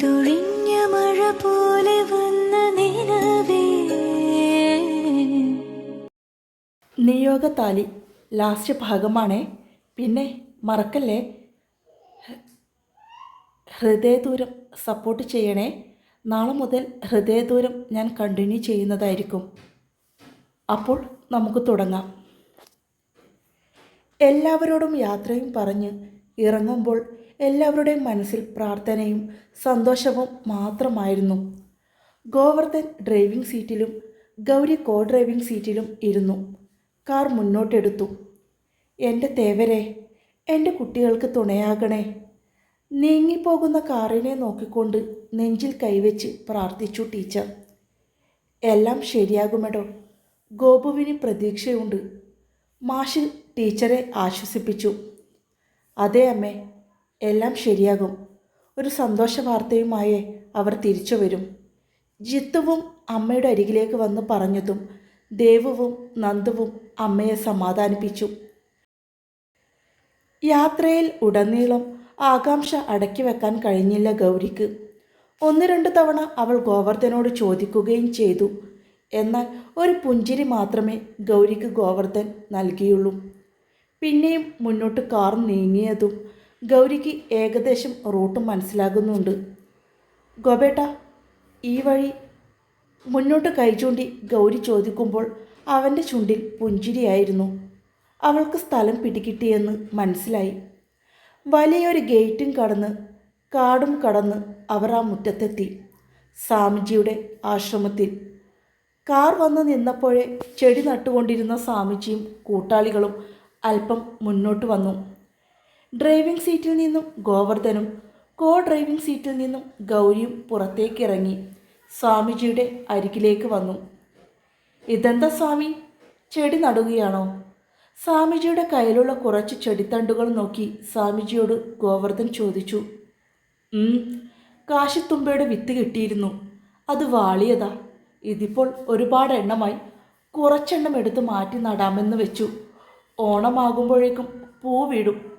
പെയ്തൊഴിഞ്ഞ മഴ പോലെ വന്ന നിലവേ. നിയോഗത്താലി ലാസ്റ്റ് ഭാഗമാണേ. പിന്നെ മറക്കല്ലേ? ഹൃദയദൂരം സപ്പോർട്ട് ചെയ്യണേ. നാളെ മുതൽ ഹൃദയദൂരം ഞാൻ കണ്ടിന്യൂ ചെയ്യുന്നതായിരിക്കും. അപ്പോൾ നമുക്ക് തുടങ്ങാം. എല്ലാവരോടും യാത്രയും പറഞ്ഞ് ഇറങ്ങുമ്പോൾ എല്ലാവരുടെയും മനസ്സിൽ പ്രാർത്ഥനയും സന്തോഷവും മാത്രമായിരുന്നു. ഗോവർദ്ധൻ ഡ്രൈവിംഗ് സീറ്റിലും ഗൗരി കോ ഡ്രൈവിംഗ് സീറ്റിലും ഇരുന്നു. കാർ മുന്നോട്ടെടുത്തു. എന്റെ തേവരെ എന്റെ കുട്ടികൾക്ക് തുണയാകണേ. നീങ്ങിപ്പോകുന്ന കാറിനെ നോക്കിക്കൊണ്ട് നെഞ്ചിൽ കൈവച്ച് പ്രാർത്ഥിച്ചു ടീച്ചർ. എല്ലാം ശരിയാകുമെടോ. ഗോപുവിന് പ്രതീക്ഷയുണ്ട്. മാഷിൽ ടീച്ചറെ ആശ്വസിപ്പിച്ചു. അതേ അമ്മേ എല്ലാം ശരിയാകും. ഒരു സന്തോഷ വാർത്തയുമായി അവർ തിരിച്ചു വരും. ജിത്തുവും അമ്മയുടെ അരികിലേക്ക് വന്ന് പറഞ്ഞതും ദേവുവും നന്ദുവും അമ്മയെ സമാധാനിപ്പിച്ചു. യാത്രയിൽ ഉടനീളം ആകാംക്ഷ അടക്കി വെക്കാൻ കഴിഞ്ഞില്ല ഗൗരിക്ക്. ഒന്ന് രണ്ട് തവണ അവൾ ഗോവർദ്ധനോട് ചോദിക്കുകയും ചെയ്തു. എന്നാൽ ഒരു പുഞ്ചിരി മാത്രമേ ഗൗരിക്ക് ഗോവർദ്ധൻ നൽകിയുള്ളൂ. പിന്നെയും മുന്നോട്ട് കാർ നീങ്ങിയതും ഗൗരിക്ക് ഏകദേശം റൂട്ട് മനസ്സിലാകുന്നുണ്ട്. ഗോബേട്ട ഈ വഴി മുന്നോട്ട് കൈ ചൂണ്ടി ഗൗരി ചോദിക്കുമ്പോൾ അവന്റെ ചുണ്ടിൽ പുഞ്ചിരിയായിരുന്നു. അവൾക്ക് സ്ഥലം പിടികിട്ടിയെന്ന് മനസ്സിലായി. വലിയൊരു ഗേറ്റും കടന്ന് കാടും കടന്ന് അവർ ആ മുറ്റത്തെത്തി. സ്വാമിജിയുടെ ആശ്രമത്തിൽ. കാർ വന്ന് നിന്നപ്പോഴേ ചെടി നട്ടുകൊണ്ടിരുന്ന സ്വാമിജിയും കൂട്ടാളികളും അല്പം മുന്നോട്ട് വന്നു. ഡ്രൈവിംഗ് സീറ്റിൽ നിന്നും ഗോവർദ്ധനും കോ ഡ്രൈവിംഗ് സീറ്റിൽ നിന്നും ഗൗരിയും പുറത്തേക്കിറങ്ങി സ്വാമിജിയുടെ അരികിലേക്ക് വന്നു. ഇതെന്താ സ്വാമി? ചെടി നടുകയാണോ? സ്വാമിജിയുടെ കയ്യിലുള്ള കുറച്ച് ചെടിത്തണ്ടുകൾ നോക്കി സ്വാമിജിയോട് ഗോവർദ്ധൻ ചോദിച്ചു. കാശിത്തുമ്പയുടെ വിത്ത് കിട്ടിയിരുന്നു. അത് വാളിയതാ. ഇതിപ്പോൾ ഒരുപാട് എണ്ണമായി. കുറച്ചെണ്ണം എടുത്ത് മാറ്റി നടാമെന്ന് വെച്ചു. ഓണമാകുമ്പോഴേക്കും പൂ വീടും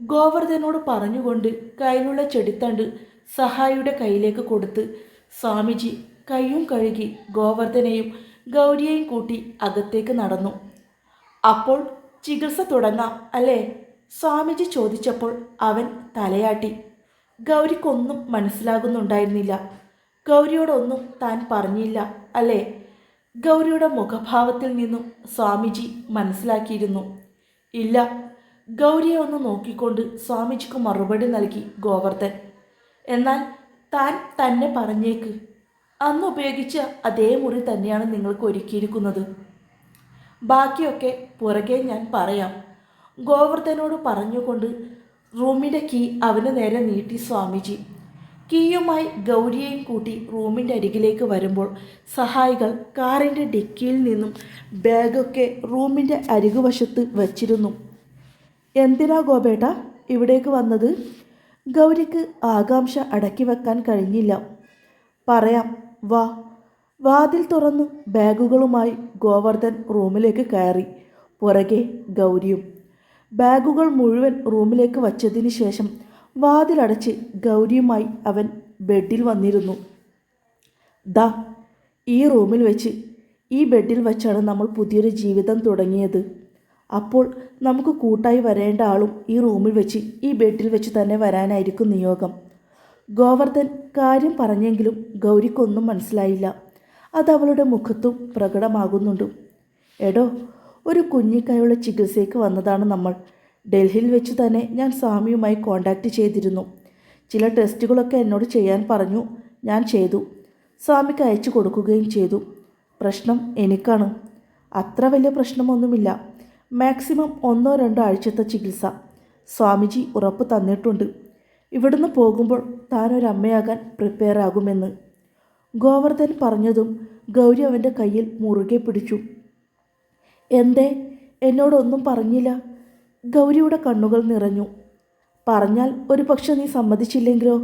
ഗോവർദ്ധനോട് പറഞ്ഞുകൊണ്ട് കയ്യിലുള്ള ചെടിത്തണ്ട് സഹായിയുടെ കയ്യിലേക്ക് കൊടുത്ത് സ്വാമിജി കൈയും കഴുകി ഗോവർദ്ധനെയും ഗൗരിയെയും കൂട്ടി അകത്തേക്ക് നടന്നു. അപ്പോൾ ചികിത്സ തുടങ്ങാം അല്ലേ? സ്വാമിജി ചോദിച്ചപ്പോൾ അവൻ തലയാട്ടി. ഗൗരിക്കൊന്നും മനസ്സിലാകുന്നുണ്ടായിരുന്നില്ല. ഗൗരിയോടൊന്നും താൻ പറഞ്ഞില്ല അല്ലേ? ഗൗരിയുടെ മുഖഭാവത്തിൽ നിന്നും സ്വാമിജി മനസ്സിലാക്കിയിരുന്നു. ഇല്ല ഗൗരിയെ ഒന്ന് നോക്കിക്കൊണ്ട് സ്വാമിജിക്ക് മറുപടി നൽകി ഗോവർദ്ധൻ. എന്നാൽ താൻ തന്നെ പറഞ്ഞേക്ക്. അന്ന് ഉപയോഗിച്ച അതേ മുറി തന്നെയാണ് നിങ്ങൾക്ക് ഒരുക്കിയിരിക്കുന്നത്. ബാക്കിയൊക്കെ പുറകെ ഞാൻ പറയാം. ഗോവർദ്ധനോട് പറഞ്ഞുകൊണ്ട് റൂമിന്റെ കീ അവന് നേരെ നീട്ടി സ്വാമിജി. കീയുമായി ഗൗരിയെയും കൂട്ടി റൂമിന്റെ അരികിലേക്ക് വരുമ്പോൾ സഹായികൾ കാറിന്റെ ഡിക്കിയിൽ നിന്നും ബാഗൊക്കെ റൂമിന്റെ അരികുവശത്ത് വച്ചിരുന്നു. എന്തിനാ ഗോപേട്ട ഇവിടേക്ക് വന്നത്? ഗൗരിക്ക് ആകാംക്ഷ അടക്കി വെക്കാൻ കഴിഞ്ഞില്ല. പറയാം വാ. വാതിൽ തുറന്ന് ബാഗുകളുമായി ഗോവർദ്ധൻ റൂമിലേക്ക് കയറി. പുറകെ ഗൗരിയും. ബാഗുകൾ മുഴുവൻ റൂമിലേക്ക് വച്ചതിന് ശേഷം വാതിലടച്ച് ഗൗരിയുമായി അവൻ ബെഡിൽ വന്നിരുന്നു. ദാ ഈ റൂമിൽ വെച്ച് ഈ ബെഡിൽ വെച്ചാണ് നമ്മൾ പുതിയൊരു ജീവിതം തുടങ്ങിയത്. അപ്പോൾ നമുക്ക് കൂട്ടായി വരേണ്ട ആളും ഈ റൂമിൽ വെച്ച് ഈ ബെഡിൽ വെച്ച് തന്നെ വരാനായിരിക്കും നിയോഗം. ഗോവർദ്ധൻ കാര്യം പറഞ്ഞെങ്കിലും ഗൗരിക്കൊന്നും മനസ്സിലായില്ല. അത് അവളുടെ മുഖത്തും പ്രകടമാകുന്നുണ്ട്. എടോ ഒരു കുഞ്ഞിക്കായുള്ള ചികിത്സയ്ക്ക് വന്നതാണ് നമ്മൾ. ഡൽഹിയിൽ വെച്ച് തന്നെ ഞാൻ സ്വാമിയുമായി കോണ്ടാക്റ്റ് ചെയ്തിരുന്നു. ചില ടെസ്റ്റുകളൊക്കെ എന്നോട് ചെയ്യാൻ പറഞ്ഞു. ഞാൻ ചെയ്തു. സ്വാമിക്ക് അയച്ചു കൊടുക്കുകയും ചെയ്തു. പ്രശ്നം എനിക്കാണ്. അത്ര വലിയ പ്രശ്നമൊന്നുമില്ല. മാക്സിമം ഒന്നോ രണ്ടോ ആഴ്ചത്തെ ചികിത്സ സ്വാമിജി ഉറപ്പ് തന്നിട്ടുണ്ട്. ഇവിടുന്ന് പോകുമ്പോൾ താനൊരമ്മയാകാൻ പ്രിപ്പയർ ആകുമെന്ന് ഗോവർദ്ധൻ പറഞ്ഞതും ഗൗരി അവന്റെ കയ്യിൽ മുറുകെ പിടിച്ചു. എന്തേ? എന്നോടൊന്നും പറഞ്ഞില്ല. ഗൗരിയുടെ കണ്ണുകൾ നിറഞ്ഞു. പറഞ്ഞാൽ ഒരു പക്ഷെ നീ സമ്മതിച്ചില്ലെങ്കിലോ?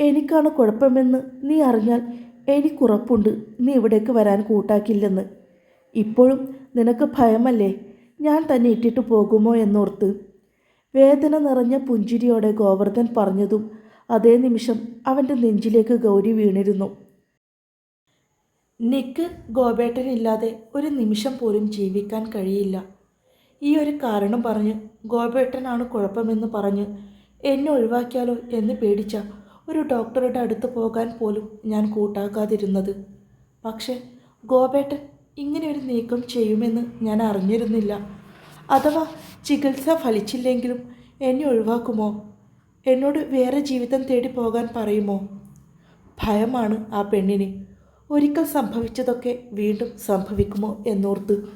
എനിക്കാണ് കുഴപ്പമെന്ന് നീ അറിഞ്ഞാൽ എനിക്കുറപ്പുണ്ട്. നീ ഇവിടേക്ക് വരാൻ കൂട്ടാക്കില്ലെന്ന്. ഇപ്പോഴും നിനക്ക് ഭയമല്ലേ? ഞാൻ തന്നെ ഇട്ടിട്ട് പോകുമോ എന്നോർത്ത്. വേദന നിറഞ്ഞ പുഞ്ചിരിയോടെ ഗോവർദ്ധൻ പറഞ്ഞതും അതേ നിമിഷം അവന്റെ നെഞ്ചിലേക്ക് ഗൗരി വീണിരുന്നു. നിക്ക് ഗോപേട്ടനില്ലാതെ ഒരു നിമിഷം പോലും ജീവിക്കാൻ കഴിയില്ല. ഈ ഒരു കാരണം പറഞ്ഞ് ഗോപേട്ടനാണ് കുഴപ്പമെന്ന് പറഞ്ഞ് എന്നെ ഒഴിവാക്കിയാലോ എന്ന് പേടിച്ച ഒരു ഡോക്ടറുടെ അടുത്ത് പോകാൻ പോലും ഞാൻ കൂട്ടാക്കാതിരുന്നത്. പക്ഷേ ഗോപേട്ടൻ ഇങ്ങനെ ഒരു നീക്കം ചെയ്യുമെന്ന് ഞാൻ അറിഞ്ഞിരുന്നില്ല. അഥവാ ചികിത്സ ഫലിച്ചില്ലെങ്കിലും എന്നെ ഒഴിവാക്കുമോ? എന്നോട് വേറെ ജീവിതം തേടി പോകാൻ പറയുമോ? ഭയമാണ് ആ പെണ്ണിന്. ഒരിക്കൽ സംഭവിച്ചതൊക്കെ വീണ്ടും സംഭവിക്കുമോ എന്നോർത്ത്.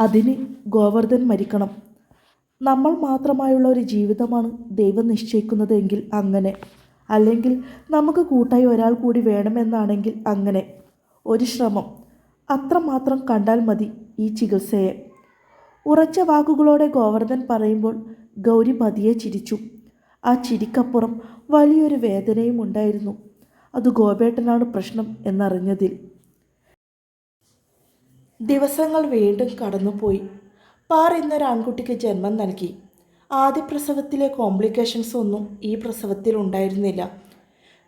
അതിന് ഗോവർദ്ധൻ മരിക്കണം. നമ്മൾ മാത്രമായുള്ള ഒരു ജീവിതമാണ് ദൈവം നിശ്ചയിക്കുന്നതെങ്കിൽ അങ്ങനെ. അല്ലെങ്കിൽ നമുക്ക് കൂട്ടായി ഒരാൾ കൂടി വേണമെന്നാണെങ്കിൽ അങ്ങനെ. ഒരു ശ്രമം. അത്രമാത്രം കണ്ടാൽ മതി ഈ ചികിത്സയെ. ഉറച്ച വാക്കുകളോടെ ഗോവർദ്ധൻ പറയുമ്പോൾ ഗൗരി പതിയെ ചിരിച്ചു. ആ ചിരിക്കപ്പുറം വലിയൊരു വേദനയും ഉണ്ടായിരുന്നു. അത് ഗോപേട്ടനാണ് പ്രശ്നം എന്നറിഞ്ഞതിൽ. ദിവസങ്ങൾ വീണ്ടും കടന്നുപോയി. പാർ എന്നൊരു ആൺകുട്ടിക്ക് ജന്മം നൽകി. ആദ്യ പ്രസവത്തിലെ കോംപ്ലിക്കേഷൻസ് ഒന്നും ഈ പ്രസവത്തിൽ ഉണ്ടായിരുന്നില്ല.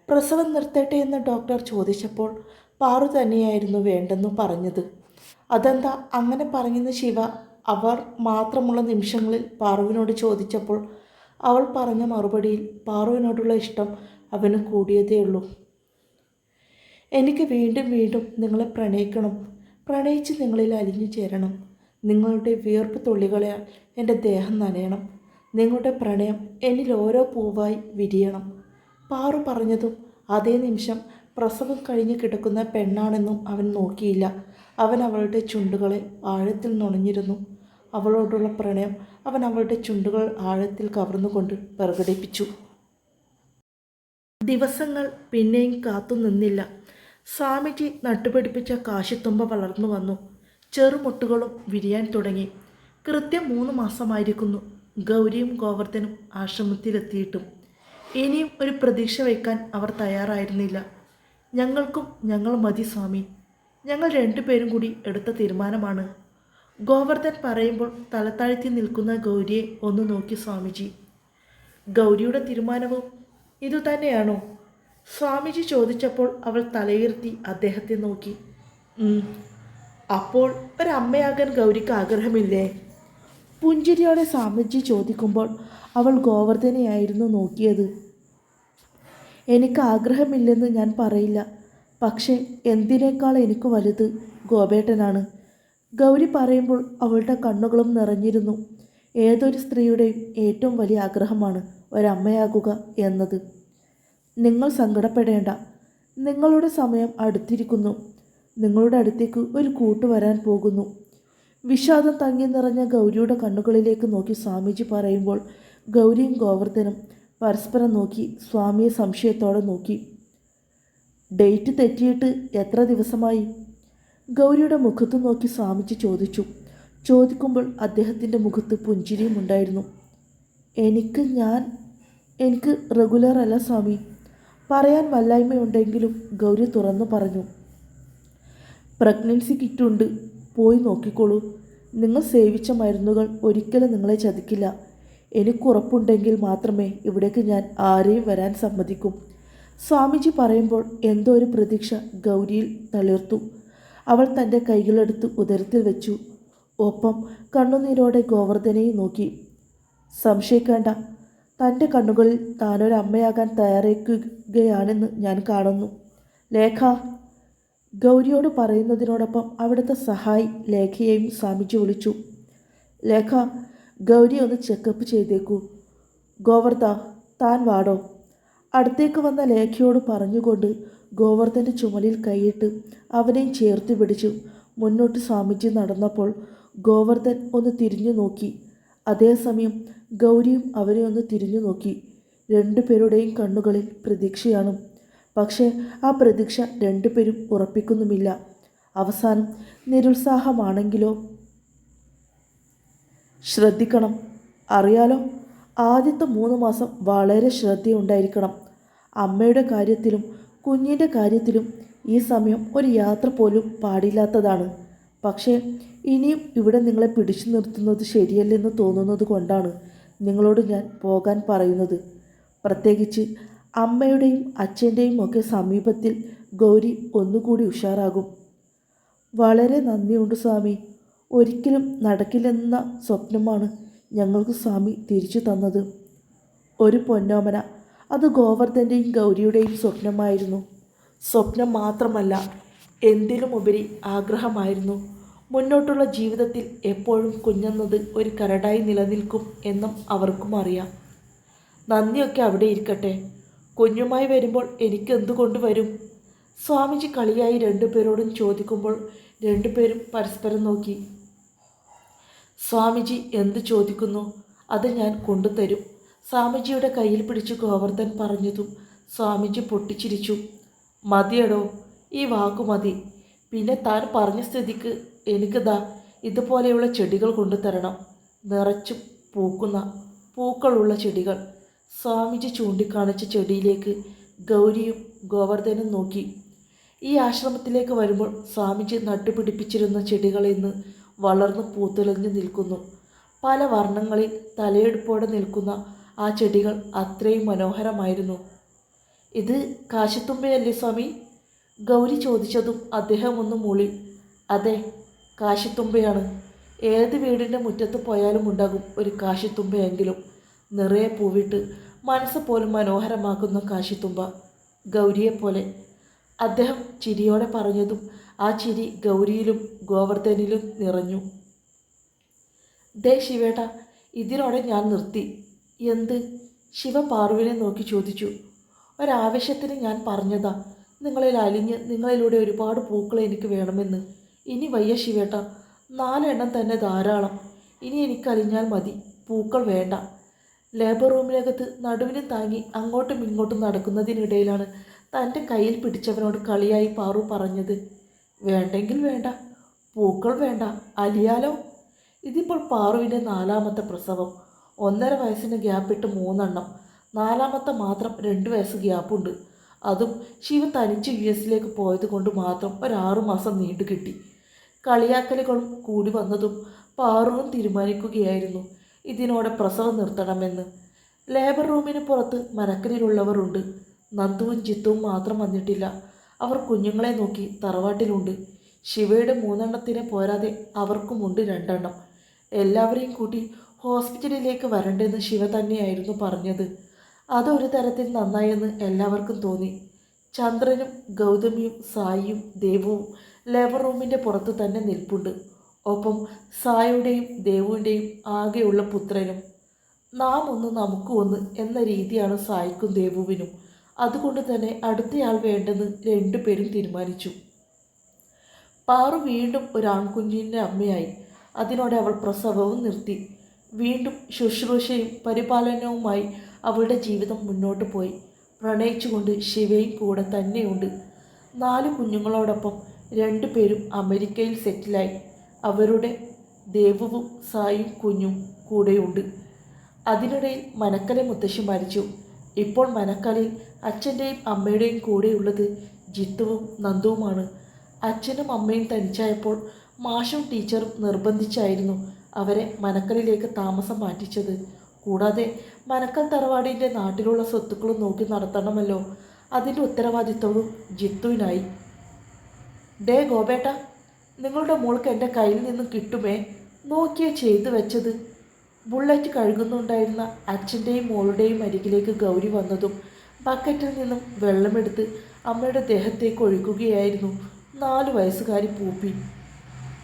പ്രസവം നിർത്തട്ടെ എന്ന് ഡോക്ടർ ചോദിച്ചപ്പോൾ പാറു തന്നെയായിരുന്നു വേണ്ടെന്ന് പറഞ്ഞത്. അതെന്താ അങ്ങനെ പറയുന്ന ശിവ? അവർ മാത്രമുള്ള നിമിഷങ്ങളിൽ പാറുവിനോട് ചോദിച്ചപ്പോൾ അവൾ പറഞ്ഞ മറുപടിയിൽ പാറുവിനോടുള്ള ഇഷ്ടം അവന് കൂടിയതേയുള്ളൂ എനിക്ക് വീണ്ടും വീണ്ടും നിങ്ങളെ പ്രണയിക്കണം. പ്രണയിച്ച് നിങ്ങളിൽ അലിഞ്ഞു ചേരണം. നിങ്ങളുടെ വിയർപ്പ് തുള്ളികളെ എന്റെ ദേഹം നനയണം. നിങ്ങളുടെ പ്രണയം എന്നിൽ ഓരോ പൂവായി വിരിയണം. പാറു പറഞ്ഞതും അതേ നിമിഷം പ്രസവം കഴിഞ്ഞ് കിടക്കുന്ന പെണ്ണാണെന്നും അവൻ നോക്കിയില്ല. അവൻ അവളുടെ ചുണ്ടുകളെ ആഴത്തിൽ നുണഞ്ഞിരുന്നു. അവളോടുള്ള പ്രണയം അവൻ അവളുടെ ചുണ്ടുകൾ ആഴത്തിൽ കവർന്നുകൊണ്ട് പ്രകടിപ്പിച്ചു. ദിവസങ്ങൾ പിന്നെയും കാത്തു നിന്നില്ല. സ്വാമിജി നട്ടുപിടിപ്പിച്ച കാശിത്തുമ്പ വളർന്നു വന്നു. ചെറുമുട്ടുകളും വിരിയാൻ തുടങ്ങി. കൃത്യം മൂന്ന് മാസമായിരിക്കുന്നു. ഗൗരിയും ഗോവർദ്ധനും ആശ്രമത്തിലെത്തിയിട്ടും. ഇനിയും ഒരു പ്രതീക്ഷ വയ്ക്കാൻ അവർ തയ്യാറായിരുന്നില്ല. ഞങ്ങൾക്കും ഞങ്ങൾ മതി സ്വാമി. ഞങ്ങൾ രണ്ടുപേരും കൂടി എടുത്ത തീരുമാനമാണ്. ഗോവർദ്ധൻ പറയുമ്പോൾ തലത്താഴ്ത്തി നിൽക്കുന്ന ഗൗരിയെ ഒന്ന് നോക്കി സ്വാമിജി. ഗൗരിയുടെ തീരുമാനവും ഇതുതന്നെയാണോ സ്വാമിജി ചോദിച്ചപ്പോൾ അവൾ തലയുയർത്തി അദ്ദേഹത്തെ നോക്കി. "ഉം. അപ്പോൾ ഒരമ്മയാകാൻ ഗൗരിക്ക് ആഗ്രഹമില്ലേ? പുഞ്ചിരിയോടെ സ്വാമിജി ചോദിക്കുമ്പോൾ അവൾ ഗോവർദ്ധനെയായിരുന്നു നോക്കിയത്. എനിക്ക് ആഗ്രഹമില്ലെന്ന് ഞാൻ പറയില്ല. പക്ഷേ എന്തിനേക്കാൾ എനിക്ക് വലുത് ഗോപേട്ടനാണ്. ഗൗരി പറയുമ്പോൾ അവളുടെ കണ്ണുകളും നിറഞ്ഞിരുന്നു. ഏതൊരു സ്ത്രീയുടെയും ഏറ്റവും വലിയ ആഗ്രഹമാണ് ഒരമ്മയാകുക എന്നത്. നിങ്ങൾ സങ്കടപ്പെടേണ്ട. നിങ്ങളുടെ സമയം അടുത്തിരിക്കുന്നു. നിങ്ങളുടെ അടുത്തേക്ക് ഒരു കൂട്ട് വരാൻ പോകുന്നു. വിഷാദം തങ്ങി നിറഞ്ഞ ഗൗരിയുടെ കണ്ണുകളിലേക്ക് നോക്കി സ്വാമിജി പറയുമ്പോൾ ഗൗരിയും ഗോവർദ്ധനും പരസ്പരം നോക്കി സ്വാമിയെ സംശയത്തോടെ നോക്കി. ഡേറ്റ് തെറ്റിയിട്ട് എത്ര ദിവസമായി? ഗൗരിയുടെ മുഖത്ത് നോക്കി സ്വാമിജി ചോദിച്ചു. ചോദിക്കുമ്പോൾ അദ്ദേഹത്തിന്റെ മുഖത്ത് പുഞ്ചിരിയും ഉണ്ടായിരുന്നു. എനിക്ക് ഞാൻ എനിക്ക് റെഗുലർ അല്ല സ്വാമി. പറയാൻ വല്ലായ്മയുണ്ടെങ്കിലും ഗൗരി തുറന്നു പറഞ്ഞു. പ്രഗ്നൻസി കിറ്റുണ്ട് പോയി നോക്കിക്കോളൂ. നിങ്ങൾ സേവിച്ച മരുന്നുകൾ ഒരിക്കലും നിങ്ങളെ ചതിക്കില്ല. എനിക്കുറപ്പുണ്ടെങ്കിൽ മാത്രമേ ഇവിടേക്ക് ഞാൻ ആരെയും വരാൻ സമ്മതിക്കും. സ്വാമിജി പറയുമ്പോൾ എന്തോ ഒരു പ്രതീക്ഷ ഗൗരിയിൽ തളിർത്തു. അവൾ തന്റെ കൈകളെടുത്ത് ഉദരത്തിൽ വെച്ചു. ഒപ്പം കണ്ണുനീരോടെ ഗോവർദ്ധനെയും നോക്കി. സംശയിക്കേണ്ട. തന്റെ കണ്ണുകളിൽ താനൊരു അമ്മയാകാൻ തയ്യാറേക്കുകയാണെന്ന് ഞാൻ കാണുന്നു. ലേഖ. ഗൗരിയോട് പറയുന്നതിനോടൊപ്പം അവിടുത്തെ സഹായി ലേഖയെയും സ്വാമിജി വിളിച്ചു. ലേഖ ഗൗരി ഒന്ന് ചെക്കപ്പ് ചെയ്തേക്കൂ. ഗോവർദ്ധ താൻ വാടോ? അടുത്തേക്ക് വന്ന ലേഖയോട് പറഞ്ഞുകൊണ്ട് ഗോവർദ്ധന്റെ ചുമലിൽ കൈയിട്ട് അവനെയും ചേർത്ത് പിടിച്ചു. മുന്നോട്ട് സ്വാമിജി നടന്നപ്പോൾ ഗോവർദ്ധൻ ഒന്ന് തിരിഞ്ഞു നോക്കി. അതേസമയം ഗൗരിയും അവനെ ഒന്ന് തിരിഞ്ഞു നോക്കി. രണ്ടുപേരുടെയും കണ്ണുകളിൽ പ്രതീക്ഷയാണ്. പക്ഷേ ആ പ്രതീക്ഷ രണ്ടുപേരും ഉറപ്പിക്കുന്നുമില്ല. അവസാനം നിരുത്സാഹമാണെങ്കിലോ ശ്രദ്ധിക്കണം. അറിയാലോ ആദ്യത്തെ മൂന്ന് മാസം വളരെ ശ്രദ്ധയുണ്ടായിരിക്കണം. അമ്മയുടെ കാര്യത്തിലും കുഞ്ഞിന്റെ കാര്യത്തിലും ഈ സമയം ഒരു യാത്ര പോലും പാടില്ലാത്തതാണ്. പക്ഷേ ഇനിയും ഇവിടെ നിങ്ങളെ പിടിച്ചു നിർത്തുന്നത് ശരിയല്ലെന്ന് തോന്നുന്നത് കൊണ്ടാണ് നിങ്ങളോട് ഞാൻ പോകാൻ പറയുന്നത്. പ്രത്യേകിച്ച് അമ്മയുടെയും അച്ഛന്റെയും ഒക്കെ സമീപത്തിൽ ഗൗരി ഒന്നുകൂടി ഉഷാറാകും. വളരെ നന്ദിയുണ്ട് സ്വാമി. ഒരിക്കലും നടക്കില്ലെന്ന സ്വപ്നമാണ് ഞങ്ങൾക്ക് സ്വാമി തിരിച്ചു തന്നത്. ഒരു പൊന്നോമന അത് ഗോവർദ്ധന്റെയും ഗൗരിയുടെയും സ്വപ്നമായിരുന്നു. സ്വപ്നം മാത്രമല്ല എന്തിനുമുപരി ആഗ്രഹമായിരുന്നു. മുന്നോട്ടുള്ള ജീവിതത്തിൽ എപ്പോഴും കുഞ്ഞെന്നത് ഒരു കരടായി നിലനിൽക്കും എന്നും അവർക്കും അറിയാം. നന്ദിയൊക്കെ അവിടെ ഇരിക്കട്ടെ. കുഞ്ഞുമായി വരുമ്പോൾ എനിക്ക് എന്തുകൊണ്ട് വരും? സ്വാമിജി കളിയായി രണ്ടുപേരോടും ചോദിക്കുമ്പോൾ രണ്ടുപേരും പരസ്പരം നോക്കി. സ്വാമിജി എന്ത് ചോദിക്കുന്നു അത് ഞാൻ കൊണ്ടുതരും. സ്വാമിജിയുടെ കയ്യിൽ പിടിച്ച് ഗോവർദ്ധൻ പറഞ്ഞതും സ്വാമിജി പൊട്ടിച്ചിരിച്ചു. മതിയടോ ഈ വാക്കു മതി. പിന്നെ താൻ പറഞ്ഞ സ്ഥിതിക്ക് എനിക്കിതാ ഇതുപോലെയുള്ള ചെടികൾ കൊണ്ടുതരണം. നിറച്ചും പൂക്കുന്ന പൂക്കളുള്ള ചെടികൾ. സ്വാമിജി ചൂണ്ടിക്കാണിച്ച ചെടിയിലേക്ക് ഗൗരിയും ഗോവർദ്ധനും നോക്കി. ഈ ആശ്രമത്തിലേക്ക് വരുമ്പോൾ സ്വാമിജി നട്ടുപിടിപ്പിച്ചിരുന്ന ചെടികൾ ഇന്ന് വളർന്നു പൂത്തുലഞ്ഞു നിൽക്കുന്നു. പല വർണങ്ങളിൽ തലയെടുപ്പോടെ നിൽക്കുന്ന ആ ചെടികൾ അത്രയും മനോഹരമായിരുന്നു. ഇത് കാശിത്തുമ്പയല്ലേ സ്വാമി? ഗൗരി ചോദിച്ചതും അദ്ദേഹം ഒന്ന് മൂളി അതെ കാശിത്തുമ്പയാണ്. ഏത് വീടിന്റെ മുറ്റത്ത് പോയാലും ഉണ്ടാകും ഒരു കാശിത്തുമ്പയെങ്കിലും. നിറയെ പൂവിട്ട് മനസ്സ് പോലും മനോഹരമാക്കുന്ന കാശിത്തുമ്പ ഗൗരിയെപ്പോലെ. അദ്ദേഹം ചിരിയോടെ പറഞ്ഞതും ആ ചിരി ഗൗരിയിലും ഗോവർദ്ധനിലും നിറഞ്ഞു. ദേ ശിവേട്ട ഇതിനോടെ ഞാൻ നിർത്തി. എന്ത്? ശിവ പാർവിനെ നോക്കി ചോദിച്ചു. ഒരാവശ്യത്തിന് ഞാൻ പറഞ്ഞതാ. നിങ്ങളിൽ അലിഞ്ഞ് നിങ്ങളിലൂടെ ഒരുപാട് പൂക്കൾ എനിക്ക് വേണമെന്ന്. ഇനി വയ്യ ശിവേട്ട നാലെണ്ണം തന്നെ ധാരാളം. ഇനി എനിക്ക് അലിഞ്ഞാൽ മതി. പൂക്കൾ വേണ്ട. ലേബർ റൂമിനകത്ത് നടുവിന് താങ്ങി അങ്ങോട്ടും ഇങ്ങോട്ടും നടക്കുന്നതിനിടയിലാണ് തന്റെ കയ്യിൽ പിടിച്ചവനോട് കളിയായി പാറു പറഞ്ഞത്. വേണ്ടെങ്കിൽ വേണ്ട പൂക്കൾ വേണ്ട അലിയാലോ? ഇതിപ്പോൾ പാറുവിന്റെ നാലാമത്തെ പ്രസവം. ഒന്നര വയസ്സിന് ഗ്യാപ്പിട്ട് മൂന്നെണ്ണം. നാലാമത്തെ മാത്രം രണ്ട് വയസ്സ് ഗ്യാപ്പുണ്ട്. അതും ശിവ തനിച്ച് യു എസിലേക്ക് പോയത് കൊണ്ട് മാത്രം ഒരാറു മാസം നീണ്ടു കിട്ടി. കളിയാക്കലുകളും കൂടി വന്നതും പാറുവും തീരുമാനിക്കുകയായിരുന്നു. ഇതിനോടെ പ്രസവം നിർത്തണമെന്ന്. ലേബർ റൂമിന് പുറത്ത് മനക്കലിലുള്ളവരുണ്ട്. നന്ദുവും ജിത്തുവും മാത്രം വന്നിട്ടില്ല. അവർ കുഞ്ഞുങ്ങളെ നോക്കി തറവാട്ടിലുണ്ട്. ശിവയുടെ മൂന്നെണ്ണത്തിനെ പോരാതെ അവർക്കുമുണ്ട് രണ്ടെണ്ണം. എല്ലാവരെയും കൂട്ടി ഹോസ്പിറ്റലിലേക്ക് വരണ്ടെന്ന് ശിവ തന്നെയായിരുന്നു പറഞ്ഞത്. അതൊരു തരത്തിൽ നന്നായെന്ന് എല്ലാവർക്കും തോന്നി. ചന്ദ്രനും ഗൗതമിയും സായിയും ദേവുവും ലേബർ റൂമിന്റെ പുറത്ത് തന്നെ നിൽപ്പുണ്ട്. ഒപ്പം സായുടെയും ദേവുവിന്റെയും ആകെയുള്ള പുത്രനും. നാം ഒന്ന് നമുക്ക് ഒന്ന് എന്ന രീതിയാണ് സായിക്കും ദേവുവിനും. അതുകൊണ്ട് തന്നെ അടുത്തയാൾ വേണ്ടെന്ന് രണ്ടുപേരും തീരുമാനിച്ചു. പാറു വീണ്ടും ഒരു ആൺകുഞ്ഞിന്റെ അമ്മയായി. അതിനോടെ അവൾ പ്രസവവും നിർത്തി. വീണ്ടും ശുശ്രൂഷയും പരിപാലനവുമായി അവളുടെ ജീവിതം മുന്നോട്ട് പോയി. പ്രണയിച്ചുകൊണ്ട് ശിവയും കൂടെ തന്നെയുണ്ട്. നാല് കുഞ്ഞുങ്ങളോടൊപ്പം രണ്ടുപേരും അമേരിക്കയിൽ സെറ്റിലായി. അവരുടെ ദേവുവും സായും കുഞ്ഞും കൂടെയുണ്ട്. അതിനിടയിൽ മനക്കലെ മുത്തശ്ശി മരിച്ചു. ഇപ്പോൾ മനക്കാലിൽ അച്ഛന്റെയും അമ്മയുടെയും കൂടെയുള്ളത് ജിത്തുവും നന്ദുവുമാണ്. അച്ഛനും അമ്മയും തനിച്ചായപ്പോൾ മാഷും ടീച്ചറും നിർബന്ധിച്ചായിരുന്നു അവരെ മനക്കലിലേക്ക് താമസം മാറ്റിച്ചത്. കൂടാതെ മനക്കൽ തറവാടിന്റെ നാട്ടിലുള്ള സ്വത്തുക്കളും നോക്കി നടത്തണമല്ലോ. അതിന്റെ ഉത്തരവാദിത്വവും ജിത്തുവിനായി. ഡേ ഗോപേട്ട നിങ്ങളുടെ മോൾക്ക് എന്റെ കയ്യിൽ നിന്നും കിട്ടുമേ? നോക്കിയേ ചെയ്തു വെച്ചത്. ബുള്ളറ്റ് കഴുകുന്നുണ്ടായിരുന്ന അച്ഛന്റെയും മോളുടെയും അരികിലേക്ക് ഗൗരി വന്നതും ബക്കറ്റിൽ നിന്നും വെള്ളമെടുത്ത് അമ്മയുടെ ദേഹത്തേക്ക് ഒഴുകുകയായിരുന്നു നാല് വയസ്സുകാരി പൂപ്പി.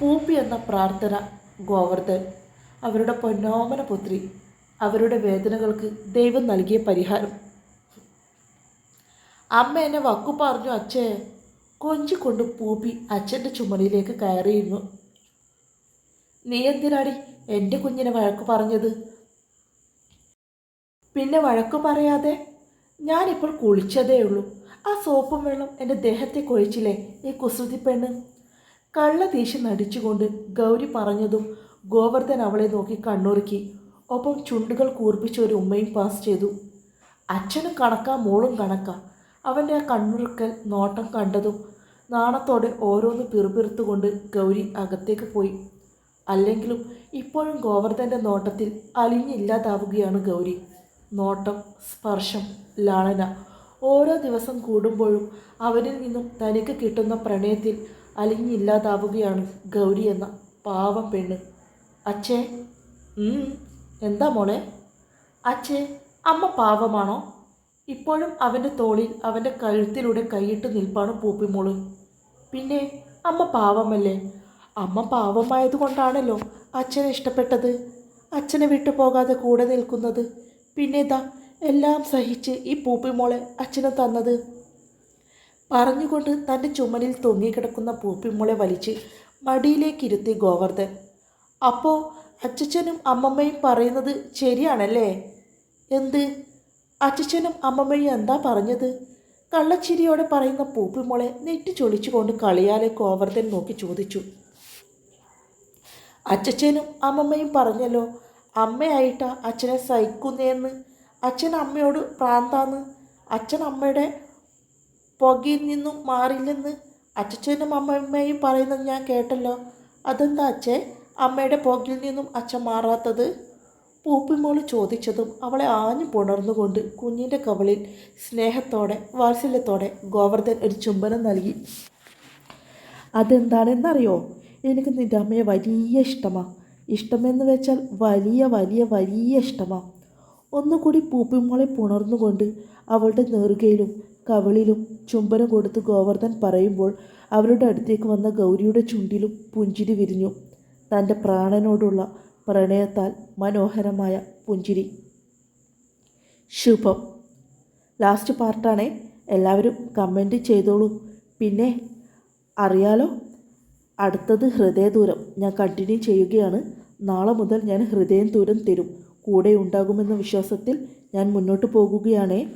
പൂപ്പി എന്ന പ്രാർത്ഥന ഗോവർദ്ധൻ അവരുടെ പൊന്നോമന പുത്രി അവരുടെ വേദനകൾക്ക് ദൈവം നൽകിയ പരിഹാരം. അമ്മ എന്നെ വക്കു പറഞ്ഞു അച്ഛേ കൊഞ്ചിക്കൊണ്ട് പൂപ്പി അച്ഛന്റെ ചുമലിലേക്ക് കയറിയിരുന്നു. നീ എന്തിനാടി എന്റെ കുഞ്ഞിനെ വഴക്ക് പറഞ്ഞത്? പിന്നെ വഴക്ക് പറയാതെ ഞാനിപ്പോൾ കുളിച്ചതേ ഉള്ളൂ. ആ സോപ്പും വെള്ളം എന്റെ ദേഹത്തെ കൊഴിച്ചില്ലേ ഈ കുസൃതി പെണ്ണ്? കള്ള നടിച്ചുകൊണ്ട് ഗൗരി പറഞ്ഞതും ഗോവർദ്ധൻ അവളെ നോക്കി കണ്ണുറുക്കി. ഒപ്പം ചുണ്ടുകൾ കൂർപ്പിച്ച് ഒരു ഉമ്മയും പാസ് ചെയ്തു. അച്ഛനും കണക്കാ മോളും കണക്കാ. അവന്റെ ആ കണ്ണുറുക്കൽ നോട്ടം കണ്ടതും നാണത്തോടെ ഓരോന്ന് പിറുപിറുത്തുകൊണ്ട് ഗൗരി അകത്തേക്ക് പോയി. അല്ലെങ്കിലും ഇപ്പോഴും ഗോവർദ്ധന്റെ നോട്ടത്തിൽ അലിഞ്ഞില്ലാതാവുകയാണ് ഗൗരി. നോട്ടം സ്പർശം ലാളന ഓരോ ദിവസം കൂടുമ്പോഴും അവരിൽ നിന്നും തനിക്ക് കിട്ടുന്ന പ്രണയത്തിൽ അലിഞ്ഞില്ലാതാവുകയാണ് ഗൗരി എന്ന പാവം പെണ്ണ്. അച്ഛേ എന്താ മോളെ? അച്ഛേ അമ്മ പാവമാണോ? ഇപ്പോഴും അവന്റെ തോളിൽ അവന്റെ കഴുത്തിലൂടെ കൈയിട്ട് നിൽപ്പാണ് പൂപ്പിമോൾ. പിന്നെ അമ്മ പാവമല്ലേ? അമ്മ പാവമായതുകൊണ്ടാണല്ലോ അച്ഛനെ ഇഷ്ടപ്പെട്ടത്. അച്ഛനെ വിട്ടു പോകാതെ കൂടെ നിൽക്കുന്നത്. പിന്നെ ഇതാ എല്ലാം സഹിച്ച് ഈ പൂപ്പിമോളെ അച്ഛന് തന്നത്. പറഞ്ഞുകൊണ്ട് തന്റെ ചുമലിൽ തൊങ്ങിക്കിടക്കുന്ന പൂപ്പിമോളെ വലിച്ച് മടിയിലേക്കിരുത്തി ഗോവർദ്ധൻ. അപ്പോൾ അച്ചച്ചനും അമ്മമ്മയും പറയുന്നത് ശരിയാണല്ലേ? എന്ത്? അച്ചച്ചനും അമ്മമ്മയും എന്താ പറഞ്ഞത്? കള്ളച്ചിരിയോടെ പറയുന്ന പൂപ്പിമോളെ നെറ്റി ചൊളിച്ചുകൊണ്ട് കളിയാലെ ഗോവർദ്ധൻ നോക്കി ചോദിച്ചു. അച്ചച്ചനും അമ്മമ്മയും പറഞ്ഞല്ലോ അമ്മയായിട്ടാ അച്ഛനെ സഹിക്കുന്നേന്ന്. അച്ഛൻ അമ്മയോട് പ്രാന്താന്ന്. അച്ഛൻ അമ്മയുടെ പുകയിൽ നിന്നും മാറില്ലെന്ന് അച്ഛനും അമ്മമ്മയും പറയുന്നത് ഞാൻ കേട്ടല്ലോ. അതെന്താ അച്ഛേ? അമ്മയുടെ പുകയിൽ നിന്നും അച്ഛൻ മാറാത്തത്? പൂപ്പിമോൾ ചോദിച്ചതും അവളെ ആഞ്ഞു പുണർന്നുകൊണ്ട് കുഞ്ഞിന്റെ കവളിൽ സ്നേഹത്തോടെ വാത്സല്യത്തോടെ ഗോവർദ്ധൻ ഒരു ചുംബനം നൽകി. അതെന്താണെന്നറിയോ? എനിക്ക് അമ്മയെ വലിയ ഇഷ്ടമാണ് ഇഷ്ടമെന്ന് വെച്ചാൽ വലിയ വലിയ വലിയ ഇഷ്ടമാണ് ഒന്നുകൂടി പൂപ്പിമോളെ പുണർന്നുകൊണ്ട് അവളുടെ നെറുകയിലും കവളിലും ചുംബനം കൊടുത്ത് ഗോവർദ്ധൻ പറയുമ്പോൾ അവരുടെ അടുത്തേക്ക് വന്ന ഗൗരിയുടെ ചുണ്ടിലും പുഞ്ചിരി വിരിഞ്ഞു. തന്റെ പ്രാണനോടുള്ള പ്രണയത്താൽ മനോഹരമായ പുഞ്ചിരി. ശുഭം. ലാസ്റ്റ് പാർട്ടാണേ. എല്ലാവരും കമന്റ് ചെയ്തോളൂ. പിന്നെ അറിയാലോ? അടുത്തത് ഹൃദയദൂരം. ഞാൻ കണ്ടിന്യൂ ചെയ്യുകയാണ്. നാളെ മുതൽ ഞാൻ ഹൃദയം ദൂരം തരും. കൂടെ ഉണ്ടാകുമെന്ന വിശ്വാസത്തിൽ ഞാൻ മുന്നോട്ട് പോകുകയാണേ.